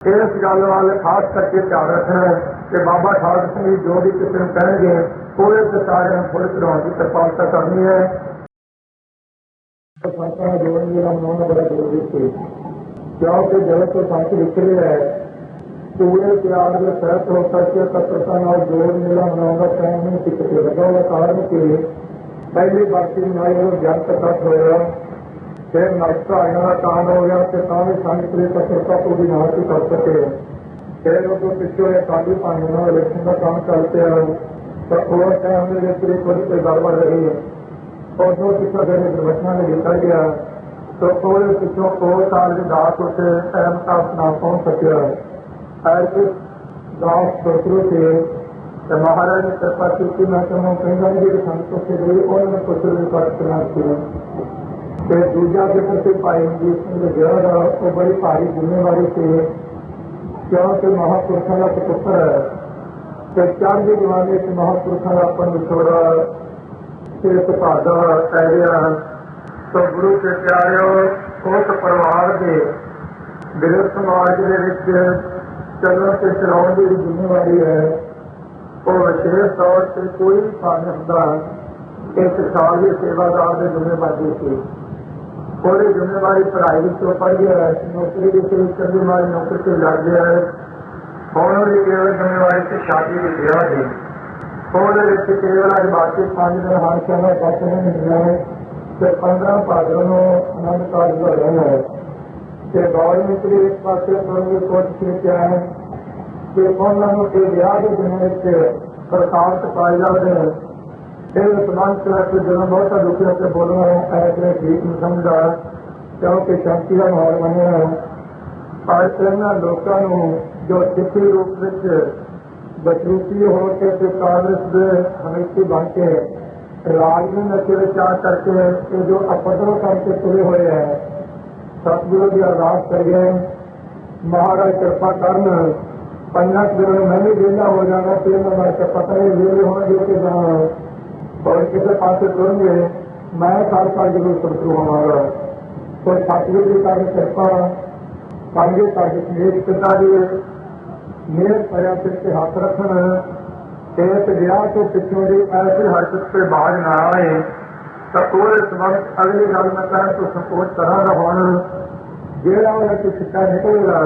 ਇਸ ਗੱਲ ਵੱਲ ਖਾਸ ਕਰਕੇ ਧਿਆਨ ਰੱਖਣਾ ਕਿ ਬਾਬਾ ਠਾਕਰ ਸਿੰਘ ਜੋ ਵੀ ਕਿਸੇ ਨੂੰ ਕਹਿਣਗੇ ਉਹਦੇ ਤੇ ਸਾਰਿਆਂ ਨੂੰ ਫੁੱਲ ਚੜਾਉਣ ਦੀ ਕਿਰਪਾਲਤਾ ਕਰਨੀ ਹੈ। ਸੰਤਾਂ ਦਾ ਜਿਹੜਾ ਮਨਾਉਣਾ ਬੜਾ ਜ਼ਰੂਰੀ ਸੀ ਕਿਉਂਕਿ ਜਗਤ ਤੋਂ ਸੰਤ ਵਿਚਰੇ ਹੈ ਪੂਰੇ ਪਿਆਰ ਦੇ ਸਹਿਤ ਹੋ ਸਕੇ ਤਤਰਤਾ ਨਾਲ ਜੋੜ ਮੇਲਾ ਮਨਾਉਣ ਦਾ ਟਾਈਮ ਨਹੀਂ ਸੀ ਲੱਗਾ ਉਹਦਾ ਕਾਰਨ ਕਿ ਪਹਿਲੀ ਵਕਤੀ ਨਾਲ ਉਹ ਜਨਤ ਹੋਇਆ। ते नाटका येणारा कामावर ते तावे सांगितले तशा तो विनाहती करते ते लोक पिछले काली पाणी इलेक्शन का काम करते हैं तो और टाइम में पूरी पूरी कोई गड़बड़ रही और जो किसी घर दुर्घटना में निकल गया तो कोई किसी को साल के दास उसे अहम का अपना पहुँच सके ऐसे गाँव सोचरू थे महाराज ने कृपा की मैं कहूँ कहीं संतों के लिए और मैं कुछ भी प्रार्थना की ਤੇ ਦੂਜਾ ਜਿਹੜਾ ਸੀ ਭਾਈ ਜੀ ਸਿੰਘ ਦੇ ਵਿਆਹ ਦਾ ਉਹ ਬੜੀ ਭਾਰੀ ਜ਼ਿੰਮੇਵਾਰੀ ਸੀ। ਕਿਉਂਕਿ ਮਹਾਪੁਰਖਾਂ ਦਾ ਪੁੱਤਰ ਹੈ। ਤੇ ਚੜ੍ਹਦੀ ਜਵਾਨੀ ਚ ਮਹਾਪੁਰਖਾਂ ਦਾ ਆਪਣ ਵਿਛੋੜਾ ਤੇ ਤੁਹਾਡਾ ਕਹਿਆ ਸੋ ਗੁਰੂ ਕੇ ਪਿਆਰਿਓ ਉਸ ਪਰਿਵਾਰ ਦੇ ਬਿਰਧ ਸਮਾਜ ਦੇ ਵਿੱਚ ਚੱਲਣ ਤੇ ਚਲਾਉਣ ਦੀ ਜਿਹੜੀ ਜ਼ਿੰਮੇਵਾਰੀ ਹੈ। ਉਹ ਵਿਸ਼ੇਸ਼ ਤੌਰ ਤੇ ਕੋਈ ਵੀ ਭਾਵੇਂ ਹੁੰਦਾ। ਇੱਕ ਸਾਲ ਦੀ ਸੇਵਾਦਾਰ ਦੇ ਜ਼ਿੰਮੇਵਾਰੀ ਸੀ। ਉਹਦੀ ਜ਼ਿੰਮੇਵਾਰੀ ਪੜ੍ਹਾਈ ਵਿੱਚੋਂ ਪੜ੍ਹ ਹੈ, ਨੌਕਰੀ ਦੇ ਵਿੱਚ ਚੰਗੀ ਨੌਕਰੀ ਤੇ ਲੱਗ ਗਿਆ ਹੈ ਹੁਣ ਉਹਦੀ ਕੇਵਲ ਜ਼ਿੰਮੇਵਾਰੀ ਤੇ ਸ਼ਾਦੀ ਦੀ ਵਿਆਹ ਦੀ ਉਹਦੇ ਵਿੱਚ ਕੇਵਲ ਅੱਜ ਬਾਕੀ ਪੰਜ ਦਿਨ ਹਰ ਸ਼ਹਿਰ ਤੱਕ ਨਹੀਂ ਮਿਲਣਾ ਹੈ ਤੇ 15 ਭਾਦਰ ਨੂੰ ਆਨੰਦ ਕਾਰਜ ਦਾ ਰਹਿਣਾ ਹੈ ਤੇ ਗੌਰਮੈਂਟ ਦੇ ਇੱਕ ਪਾਸੇ ਤੋਂ ਇਹ ਕੋਸ਼ਿਸ਼ ਕੀਤਾ ਹੈ। ਕਿ ਉਹਨਾਂ ਨੂੰ ਇਹ ਵਿਆਹ ਦੇ ਦਿਨ ਵਿੱਚ ਸਰਕਾਰ ਤੇ ਪਾਈ ਜਾਵੇ ਇਹ ਸਮਾਨ ਕਰਕੇ ਜਦੋਂ ਬਹੁਤ ਦੁਖੀ ਤੇ ਬੋਲਣਾ ਹੈ ਐਸੇ ਠੀਕ ਨਹੀਂ ਸਮਝਦਾ ਕਿਉਂਕਿ ਸ਼ਾਂਤੀ ਦਾ ਮਾਹੌਲ ਬਣਿਆ ਹੈ ਪਰ ਇਹਨਾਂ ਲੋਕਾਂ ਨੂੰ ਜੋ ਸਿੱਖੀ ਰੂਪ ਵਿੱਚ ਬਚਰੂਪੀ ਹੋ ਕੇ ਤੇ ਕਾਂਗਰਸ ਦੇ ਹਮੇਸ਼ੀ ਬਣ ਕੇ ਰਾਜ ਨੂੰ ਨਸ਼ੇ ਵਿੱਚ ਆ ਕਰਕੇ ਇਹ ਜੋ ਅਪਦਰੋ ਕਰਕੇ ਤੁਰੇ ਹੋਏ ਹੈ ਸਤਿਗੁਰੂ ਦੀ ਅਰਦਾਸ ਕਰੀਏ ਮਹਾਰਾਜ ਕਿਰਪਾ ਕਰਨ ਪੰਜਾਂ ਕੁ ਦਿਨਾਂ ਨੂੰ ਮੈਂ ਵੀ ਵਿਹਲਾ ਹੋ ਜਾਣਾ ਤੇ ਮੈਂ ਕਿ ਪਤਾ ਨਹੀਂ ਵਿਹਲੇ ਹੋਣਗੇ ਕਿ ਜਾਂ ਔਰ पिछले पाँच से तुरंत है मैं ज़रूर शत्रु हमारा तो पार्टियों के कार्य करता कांग्रेस पार्टी की एक किताबी नियत प्रयास के हाथ रखना एक रिया के तो पिछड़ी ऐसी हरकत से बाहर न आए तो सकोल समक्ष अगली गल में कहें तो संकोच तरह का जेड़ा सिक्का निकलेगा,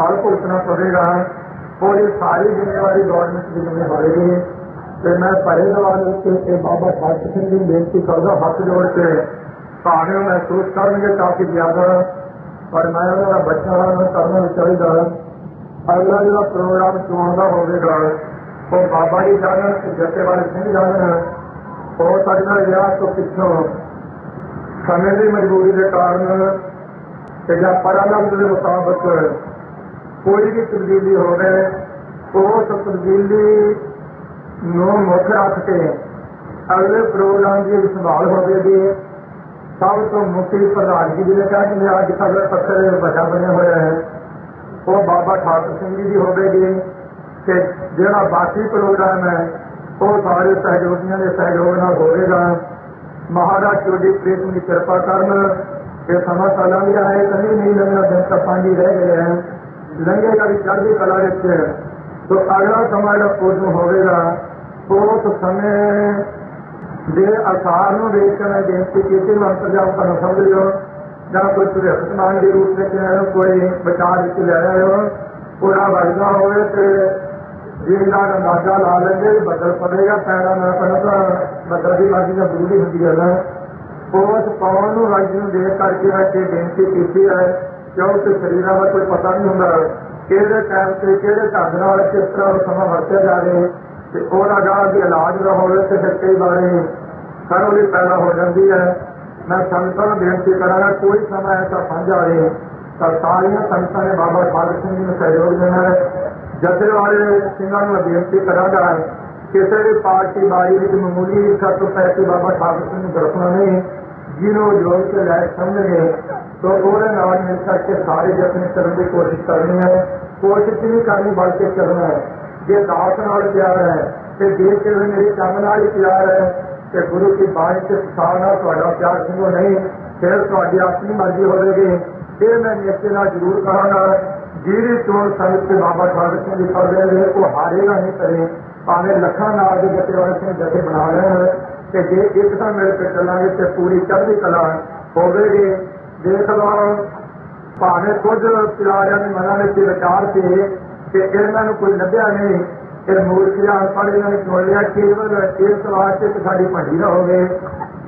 हर को इतना पड़ेगा और ये सारी जिम्मेवारी गवर्नमेंट की जिम्मेवारी है ਤੇ ਮੈਂ ਭਰੇ ਦਵਾਰ ਵਿੱਚ ਇਹ ਬਾਬਾ ਠਾਕਰ ਸਿੰਘ ਜੀ ਬੇਨਤੀ ਕਰਦਾ, ਹੱਥ ਜੋੜ ਕੇ ਭਾਵੇਂ ਮਹਿਸੂਸ ਕਰਨਗੇ ਕਾਫੀ ਜ਼ਿਆਦਾ, ਪਰ ਮੈਂ ਉਹਨਾਂ ਦਾ ਬੱਚਾ ਨੂੰ ਕਰਨਾ ਵੀ ਚਾਹੀਦਾ ਅਗਲਾ ਜਿਹੜਾ ਪ੍ਰੋਗਰਾਮ ਚੋਣ ਦਾ ਹੋਵੇਗਾ, ਉਹ ਬਾਬਾ ਜੀ ਜਾਣਨ ਤੇ ਜੱਤੇ ਵਾਲੇ ਸਿੰਘ ਜਾਣਨ ਉਹ ਸਾਡਾ ਵਿਆਹ ਤੋਂ ਪਿੱਛੋਂ ਸਮੇਂ ਦੀ ਮਜਬੂਰੀ ਦੇ ਕਾਰਨ ਤੇ ਜਾਂ ਪਰਾਲੰਬ ਦੇ ਮੁਤਾਬਕ ਕੋਈ ਵੀ ਤਬਦੀਲੀ ਹੋਵੇ, ਉਹ ਤਬਦੀਲੀ ਨੂੰ ਮੁੱਖ ਰੱਖ ਕੇ ਅਗਲੇ ਪ੍ਰੋਗਰਾਮ ਦੀ ਸੰਭਾਲ ਹੋਵੇਗੀ ਸਭ ਤੋਂ ਮੁੱਖੀ ਪ੍ਰਧਾਨਗੀ ਜਿਹਨੇ ਕਿਹਾ ਕਿ ਅੱਜ ਸਾਡੇ ਪੱਤਰ ਦੇ ਵੱਡਾ ਬਣਿਆ ਹੋਇਆ ਹੈ, ਉਹ ਬਾਬਾ ਠਾਕੁਰ ਸਿੰਘ ਜੀ ਦੀ ਹੋਵੇਗੀ ਤੇ ਜਿਹੜਾ ਬਾਕੀ ਪ੍ਰੋਗਰਾਮ ਹੈ, ਉਹ ਸਾਰੇ ਸਹਿਯੋਗੀਆਂ ਦੇ ਸਹਿਯੋਗ ਨਾਲ ਹੋਵੇਗਾ। ਮਹਾਰਾਜ ਚੋਦੀ ਪ੍ਰੇਮ ਦੀ ਕਿਰਪਾ ਕਰਨ ਇਹ ਸਮਾਂ ਸਾਲਾਂ ਦੀ ਆਏ, ਕਦੀ ਨਹੀਂ ਲੰਘਣਾ ਦਿਨ ਤਾਂ ਪੰਜ ਹੀ ਰਹਿ ਗਏ ਹਨ ਲੰਘੇਗਾ ਵੀ ਚੜ੍ਹਦੀ ਕਲਾ ਵਿੱਚ तो अड़ा તમારો પૂર્ણ હોવેગા તો समय જે અસારનું વેચન જેમથી કેટલી અંતર્જામ પર સમજી લો જ્યાં કોઈ સૂર્યસ્નાન कोई રૂપ ને કહેવાય કોઈ બચાર રીતે લેવાયો પૂરા વર્ગા હોય તે जीवना का नागा ला लेंगे, बदल पड़ेगा, पैरा ना तो बदल की बाकी का गुरु की होती गल है पवन राज्य देख करके बेनती की है क्योंकि शरीर का कोई पता नहीं होंगे ਕਿਹੜੇ ਟਾਈਮ ਤੇ ਕਿਹੜੇ ਢੰਗ ਨਾਲ ਕਿਸ ਤਰ੍ਹਾਂ ਸਮਾਂ ਵਰਤਿਆ ਜਾਵੇ ਤੇ ਉਹਨਾਂ ਦਾ ਦੀ ਇਲਾਜ ਨਾ ਹੋਵੇ ਤੇ ਫਿਰ ਕਈ ਵਾਰੀ ਸਰੋਲੀ ਪੈਦਾ ਹੋ ਜਾਂਦੀ ਹੈ। ਮੈਂ ਸੰਤਾਂ ਨੂੰ ਬੇਨਤੀ ਕਰਾਂਗਾ, ਕੋਈ ਸਮਾਂ ਐਸਾ ਬਣ ਆਵੇ ਤਾਂ ਸਾਰੀਆਂ ਸੰਤਾਂ ਨੇ ਬਾਬਾ ਫਾਦਰ ਸਿੰਘ ਜੀ ਨੂੰ ਸਹਿਯੋਗ ਦੇਣਾ ਹੈ। ਜਥੇ ਵਾਲੇ ਸਿੰਘਾਂ ਨੂੰ ਮੈਂ ਬੇਨਤੀ ਕਰਾਂਗਾ ਕਿਸੇ ਵੀ ਪਾਰਟੀ ਬਾਈ ਵਿੱਚ ਮਾਮੂਲੀ ਇੱਛਾ ਤੋਂ ਪੈਸੇ ਬਾਬਾ ਠਾਕੁਰ ਸਿੰਘ ਨੂੰ ਦਰਪਣਾ ਨਹੀਂ, ਜਿਹਨੂੰ ਜੋੜ ਕੇ ਲੈ ਸਮਝਣਗੇ ਤਾਂ ਉਹਦੇ ਨਾਲ ਮਿਲ ਕਰਕੇ ਸਾਰੇ ਯਤਨ ਕਰਨ ਦੀ ਕੋਸ਼ਿਸ਼ ਕਰਨੀ ਹੈ ਕੋਸ਼ਿਸ਼ ਨਹੀਂ ਕਰਨੀ ਬਲਕਿ ਕਰਨਾ ਹੈ ਜੇ ਦਾਸ ਨਾਲ ਪਿਆਰ ਹੈ ਤੇ ਜੇ ਕਿ ਮੇਰੇ ਕੰਮ ਨਾਲ ਹੀ ਪਿਆਰ ਹੈ ਤੇ ਗੁਰੂ ਕੀ ਬਾਣੀ ਤੇ ਸਿਖਾਉਣ ਨਾਲ ਤੁਹਾਡਾ ਪਿਆਰ ਸਿੰਘੋ ਨਹੀਂ ਫਿਰ ਤੁਹਾਡੀ ਆਪਣੀ ਮਰਜ਼ੀ ਹੋਵੇਗੀ ਇਹ ਮੈਂ ਨਿਸ਼ਚੈ ਨਾਲ ਜ਼ਰੂਰ ਕਹਾਂਗਾ ਜਿਹੜੀ ਚੋਣ ਸੰਗਤ ਤੇ ਬਾਬਾ ਖਾਲਸਾ ਸਿੰਘ ਜੀ ਕਰਦੇ ਨੇ ਉਹ ਹਾਰੇਗਾ ਨਹੀਂ ਕਰੇ ਭਾਵੇਂ ਲੱਖਾਂ ਨਾਲ ਦੇ ਜੱਤੇ ਵਾਲੇ ਸਿੰਘ ਜਥੇ ਬਣਾ ਲੈਣ ਤੇ ਜੇ ਇੱਕ ਤਾਂ ਮਿਲ ਕੇ ਚੱਲਾਂਗੇ ਤੇ ਪੂਰੀ ਚੜ੍ਹਦੀ ਕਲਾ ਹੋਵੇਗੀ ਦੇਖ ਲਓ ਭਾਵੇਂ ਕੁਝ ਪਿਆਰਿਆਂ ਦੇ ਮਨਾਂ ਵਿੱਚ ਵਿਚਾਰ ਸੀ ਕਿ ਇਹਨਾਂ ਨੂੰ ਕੋਈ ਲੱਭਿਆ ਨਹੀਂ ਇਹ ਮੂਰਖਿਆਂ ਪੜ੍ਹ ਇਹਨਾਂ ਨੇ ਚੁਣ ਲਿਆ ਕੇਵਲ ਇਸ ਵਾਸਤੇ ਕਿ ਸਾਡੀ ਭੰਡੀ ਨਾ ਹੋਵੇ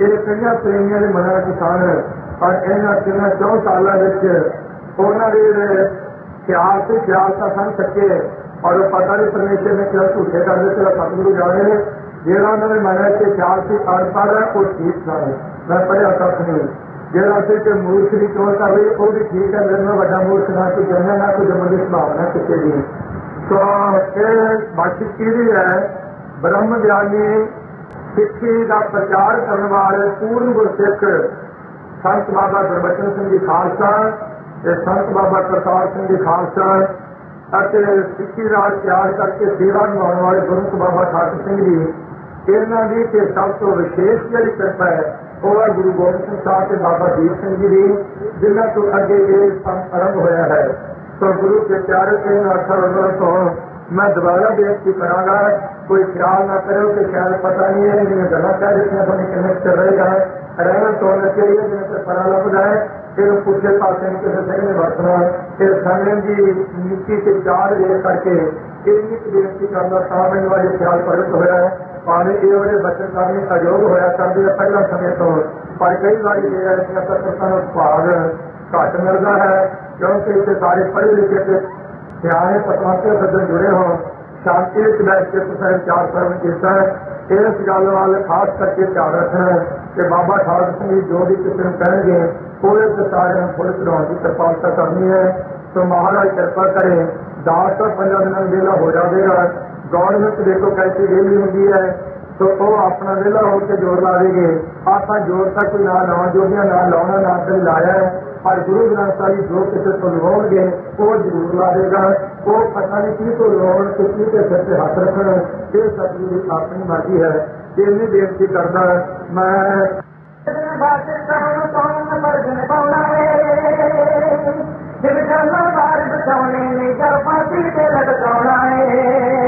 ਇਹ ਕਈਆਂ ਪ੍ਰੇਮੀਆਂ ਦੇ ਮਨਾਂ ਵਿੱਚ ਸਨ ਪਰ ਇਹਨਾਂ ਤਿੰਨਾਂ ਚੌਂ ਸਾਲਾਂ ਵਿੱਚ ਉਹਨਾਂ ਦੇ ਜਿਹੜੇ ਖਿਆਲ ਤੇ ਖਿਆਲ ਤਾਂ ਸਨ ਸੱਚੇ ਔਰ ਉਹ ਪਤਾ ਨਹੀਂ ਪਰਮੇਸ਼ਰ ਨੇ ਕਿਉਂ ਝੂਠੇ ਕਰ ਦਿੱਤੇ ਤਾਂ ਸਤਿਗੁਰੂ ਜਾਣੇ ਜਿਹੜਾ ਉਹਨਾਂ ਦੇ ਮਨਾਂ ਵਿੱਚ ਖਿਆਲ ਸੀ ਅਨਪੜ੍ਹ ਹੈ ਉਹ ਠੀਕ ਸਨ ਮੈਂ ਪੜਿਆ ਤੱਕ ਨਹੀਂ ਜਿਹੜਾ ਸੀ ਕਿ ਮੂਰਖ ਦੀ ਚੋਣ ਕਰ ਰਹੀ ਉਹ ਵੀ ਠੀਕ ਹੈ ਮੇਰੇ ਨਾਲ ਵੱਡਾ ਮੂਰਖ ਨਾ ਕੋਈ ਜੰਮਿਆ ਨਾ ਕੋਈ ਜੰਮਣ ਦੀ ਸੰਭਾਵਨਾ ਕਿਸੇ ਦੀ ਸੋ ਇਹ ਬਾਕੀ ਕਿਹਦੀ ਹੈ ਬ੍ਰਹਮ ਗਿਆਨੀ ਸਿੱਖੀ ਦਾ ਪ੍ਰਚਾਰ ਕਰਨ ਵਾਲੇ ਪੂਰਨ ਗੁਰਸਿੱਖ ਸੰਤ ਬਾਬਾ ਗੁਰਬਚਨ ਸਿੰਘ ਜੀ ਖਾਲਸਾ ਤੇ ਸੰਤ ਬਾਬਾ ਕਰਤਾਰ ਸਿੰਘ ਜੀ ਖਾਲਸਾ ਅਤੇ ਸਿੱਖੀ ਰਾਜ ਤਿਆਰ ਕਰਕੇ ਸੇਵਾ ਨਿਭਾਉਣ ਵਾਲੇ ਗੁਰਮੁਖ ਬਾਬਾ ਠਾਕੁਰ ਸਿੰਘ ਜੀ ਇਹਨਾਂ ਦੀ ਤੇ ਸਭ ਤੋਂ ਵਿਸ਼ੇਸ਼ ਜਿਹੜੀ ਕਿਰਪਾ ਹੈ, ਉਹ ਹੈ ਗੁਰੂ ਗੋਬਿੰਦ ਸਿੰਘ ਸਾਹਿਬ ਤੇ ਬਾਬਾ ਦੀਪ ਸਿੰਘ ਜੀ ਦੀ, ਜਿਨ੍ਹਾਂ ਤੋਂ ਅੱਗੇ ਇਹ ਸੰਤ ਆਰੰਭ ਹੋਇਆ ਹੈ। ਸੋ ਗੁਰੂ ਕੇ ਪਿਆਰੇ ਤੇ ਅਖਰ ਉਹਨਾਂ ਤੋਂ ਮੈਂ ਦੁਬਾਰਾ ਬੇਨਤੀ ਕਰਾਂਗਾ, ਕੋਈ ਖਿਆਲ ਨਾ ਕਰਿਓ ਕਿ ਸ਼ਾਇਦ ਪਤਾ ਨਹੀਂ ਹੈ ਜਿਵੇਂ ਗੱਲਾਂ ਕਹਿ ਦਿੱਤੀਆਂ ਤੁਹਾਨੂੰ ਕਿੰਨੇ ਰਹੇਗਾ। ਰਹਿਣਾ ਤੋਂ ਚਾਹੀਏ ਜਿਵੇਂ ਕਿ ਪਤਾ ਲੱਗਦਾ ਹੈ, ਫਿਰ ਪੁੱਛੇ ਪਾਸੇ ਨੂੰ ਕਿਸੇ ਸਿੰਘ ਨੇ ਵਰਤਣਾ ਫਿਰ ਸੰਗਮ ਦੀ ਨੀਤੀ ਤੇ ਚਾਰ ਦੇ ਕਰਕੇ ਇਹ ਕੁ ਬੇਨਤੀ ਕਰਨਾ ਤਾਂ ਮੈਨੂੰ ਅੱਜ ਖਿਆਲ ਪ੍ਰਗਟ ਹੋਇਆ ਹੈ। ਭਾਵੇਂ ਇਹ ਉਹਦੇ ਬੱਚੇ ਕਰਨੇ ਅਯੋਗ ਹੋਇਆ ਕਰਦੇ ਆ ਪਹਿਲਾਂ ਸਮੇਂ ਤੋਂ। ਪਰ ਕਈ ਵਾਰੀ ਇਹ ਹੈ ਕਿ ਆਪਾਂ ਨੂੰ ਭਾਗ ਘੱਟ ਮਿਲਦਾ ਹੈ, ਕਿਉਂਕਿ ਇੱਥੇ ਸਾਰੇ ਪੜ੍ਹੇ ਲਿਖੇ ਤੇ ਸਿਆਣੇ ਪਤਵੰਤੇ ਸੱਜਣ ਜੁੜੇ ਹੋ ਸ਼ਾਂਤੀ ਵਿੱਚ ਬੈਠ ਕੇ ਤੁਸੀਂ ਚਾਰ ਕਰਮ ਕੀਤਾ ਇਸ ਗੱਲ ਵੱਲ ਖਾਸ ਕਰਕੇ ਧਿਆਨ ਰੱਖਣਾ ਕਿ ਬਾਬਾ ਠਾਕੁਰ ਸਿੰਘ ਜੀ ਜੋ ਵੀ ਕਿਸੇ ਨੂੰ ਕਹਿਣਗੇ, ਉਹਦੇ ਤੇ ਸਾਰਿਆਂ ਨੂੰ ਫੁੱਲ ਚੜਾਉਣ ਦੀ ਕਿਰਪਾਲਤਾ ਕਰਨੀ ਹੈ। ਸੋ ਮਹਾਰਾਜ ਕਿਰਪਾ ਕਰੇ, ਦਾਸ ਤਾਂ ਪੰਜਾਂ ਦਿਨਾਂ ਨੂੰ ਹੋ ਜਾਵੇਗਾ। ਗੌਰਮੈਂਟ ਦੇਖੋ ਕੈਸੀ ਵਿਹਲੀ ਹੁੰਦੀ ਹੈ, ਸੋ ਉਹ ਆਪਣਾ ਵਿਹਲਾ ਹੋ ਕੇ ਜੋਰ ਲਾਵੇਗੇ। ਆਪਾਂ ਜੋਰ ਤਾਂ ਕੋਈ ਨਾ ਲਾਉਣ ਜੋਗੀਆਂ ਨਾ ਲਾਉਣਾ, ਨਾ ਕਦੇ ਲਾਇਆ ਹੈ, ਪਰ ਗੁਰੂ ਗ੍ਰੰਥ ਸਾਹਿਬ ਜੀ ਜੋ ਕਿਸੇ ਤੋਂ ਲਵਾਉਣਗੇ, ਉਹ ਜ਼ਰੂਰ ਲਾਵੇਗਾ। ਉਹ ਪਤਾ ਨਹੀਂ ਕੀ ਤੋਂ ਲਵਾਉਣ ਤੇ ਕੀ ਤੇ ਸਿਰ ਤੇ ਹੱਥ ਰੱਖਣ, ਇਹ ਸਤਿਗੁਰੂ ਦੀ ਆਪਣੀ ਮਰਜ਼ੀ ਹੈ। ਇੰਨੀ ਬੇਨਤੀ ਕਰਦਾ, ਮੈਂ ਜਿਵੇਂ